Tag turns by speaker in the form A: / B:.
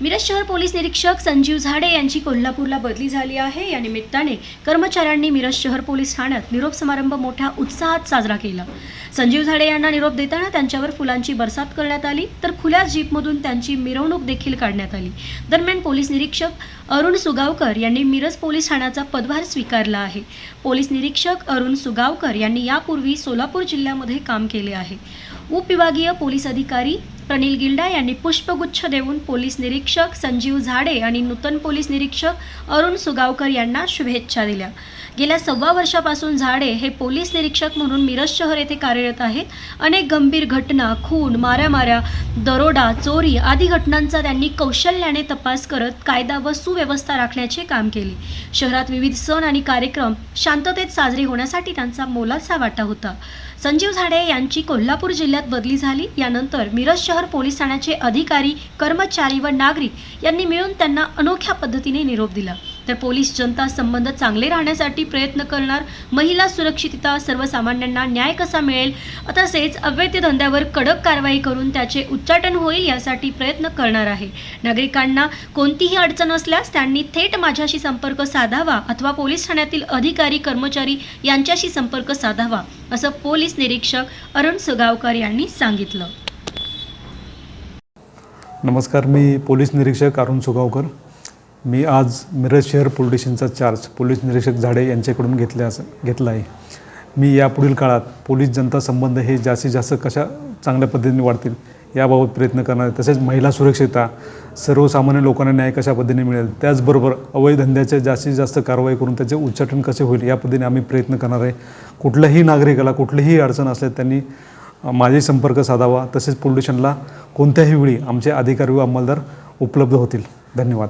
A: मिरज शहर पोलीस निरीक्षक संजीव झाडे यांची कोल्हापूरला बदली झाली आहे. या निमित्ताने कर्मचाऱ्यांनी मिरज शहर पोलीस ठाण्यात निरोप समारंभ मोठ्या उत्साहात साजरा केला. संजीव झाडे यांना निरोप देताना त्यांच्यावर फुलांची बरसात करण्यात आली तर खुल्या जीपमधून त्यांची मिरवणूक देखील काढण्यात आली. दरम्यान पोलीस निरीक्षक अरुण सुगावकर यांनी मिरज पोलीस ठाण्याचा पदभार स्वीकारला आहे. पोलीस निरीक्षक अरुण सुगावकर यांनी यापूर्वी सोलापूर जिल्ह्यामध्ये काम केले आहे. उपविभागीय पोलीस अधिकारी प्रनिल गिल्डा यांनी पुष्पगुच्छ देऊन पोलीस निरीक्षक संजीव झाडे आणि नूतन पोलीस निरीक्षक अरुण सुगावकर यांना शुभेच्छा दिल्या. गेल्या सव्वा वर्षापासून झाडे हे पोलीस निरीक्षक म्हणून मिरज शहर येथे कार्यरत आहेत. अनेक गंभीर घटना खून माऱ्यामाऱ्या दरोडा चोरी आदी घटनांचा त्यांनी कौशल्याने तपास करत कायदा व सुव्यवस्था राखण्याचे काम केले. शहरात विविध सण आणि कार्यक्रम शांततेत साजरे होण्यासाठी त्यांचा मोलाचा वाटा होता. संजीव झाडे यांची कोल्हापूर जिल्ह्यात बदली झाली. यानंतर मिरज शहर पोलीस ठाण्याचे अधिकारी कर्मचारी व नागरिक यांनी मिळून त्यांना अनोख्या पद्धतीने निरोप दिला. तर पोलीस जनता संबंध चांगले राहण्यासाठी प्रयत्न करणार. महिला सुरक्षितता सर्वसामान्यांना न्याय कसा मिळेल? तसेच अवैध धंद्यावर कडक कारवाई करून त्याचे उच्चाटन होईल यासाठी प्रयत्न करणार आहे. नागरिकांना कोणतीही अडचण असल्यास त्यांनी थेट माझ्याशी संपर्क साधावा अथवा पोलीस ठाण्यातील अधिकारी कर्मचारी यांच्याशी संपर्क साधावा असं पोलीस निरीक्षक अरुण सुगावकर यांनी सांगितलं.
B: नमस्कार मी पोलीस निरीक्षक अरुण सुगावकर. मी आज मिरज शहर पोलीस स्टेशनचा चार्ज पोलीस निरीक्षक झाडे यांच्याकडून घेतल्यास घेतला आहे. मी यापुढील काळात पोलीस जनता संबंध हे जास्तीत जास्त कशा चांगल्या पद्धतीने वाढतील याबाबत प्रयत्न करणार आहे. तसेच महिला सुरक्षितता सर्वसामान्य लोकांना न्याय कशा पद्धतीने मिळेल त्याचबरोबर अवैध धंद्याचे जास्तीत जास्त कारवाई करून त्याचे उच्चाटन कसे होईल या पद्धतीने आम्ही प्रयत्न करणार आहे. कुठल्याही नागरिकाला कुठलीही अडचण असल्यास त्यांनी माझे संपर्क साधावा. तसेच पोल्युशनला कोणत्याही वेळी आमचे अधिकारी व अंमलदार उपलब्ध होतील. धन्यवाद.